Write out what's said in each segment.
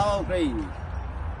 Слава Україні!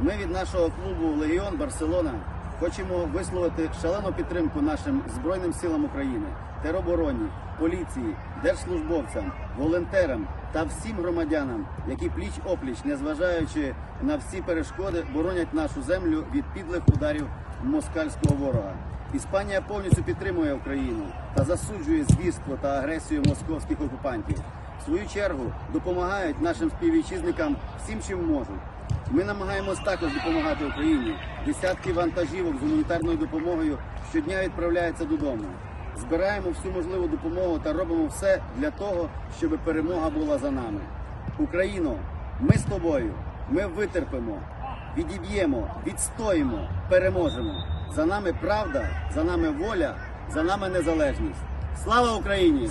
Ми від нашого клубу Легіон Барселона хочемо висловити шалену підтримку нашим Збройним силам України, теробороні, поліції, держслужбовцям, волонтерам та всім громадянам, які пліч опліч, незважаючи на всі перешкоди, боронять нашу землю від підлих ударів москальського ворога. Іспанія повністю підтримує Україну та засуджує звірство та агресію московських окупантів. Свою чергу допомагають нашим співвітчизникам всім, чим можуть. Ми намагаємось також допомагати Україні. Десятки вантажівок з гуманітарною допомогою щодня відправляються додому. Збираємо всю можливу допомогу та робимо все для того, щоб перемога була за нами. Україно, ми з тобою, ми витерпимо, відіб'ємо, відстоїмо, переможемо. За нами правда, за нами воля, за нами незалежність. Слава Україні!